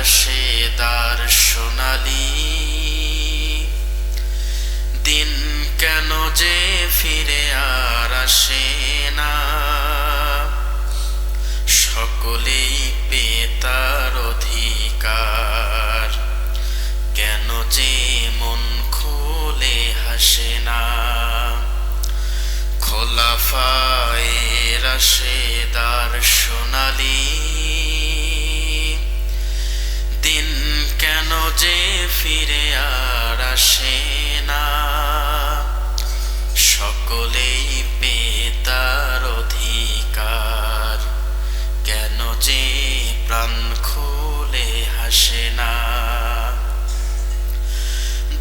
রাশেদার সোনালি। দিন কেন যে ফিরে আর আসে না। সকলেই পেতার অধিকার। কেন যে মন খুলে হাসে না। খোলাফায়ে রাশেদার সোনালি। যে ফিরে আর আসে না। সকলেই পেতার অধিকার। কেন যে প্রাণ খুলে হাসে না।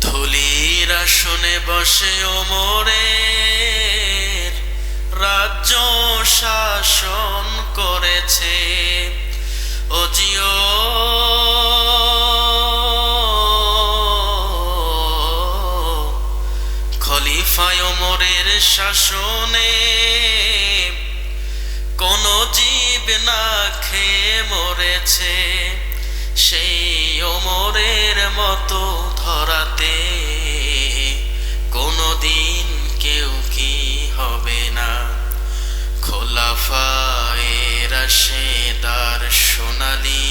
ধুলির আসনে বসে ওমরের রাজ্য শাসন করেছে। অজিও খলিফায় ওমরের শাসনে কোন জীব না খেয়ে মরেছে। সেই ওমরের মতো ধরাতে কোনদিন কেউ কি হবে না। খোলাফায়ে রাশেদার সোনালি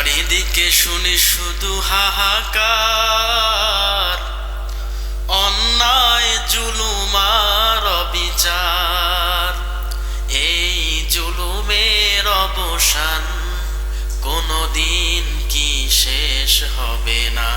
চারিদিকে শুনি শুধু হাহাকার। অন্যায় জুলুমার অবিচার। এই জুলুমের অবসান কোনদিন কি শেষ হবে না।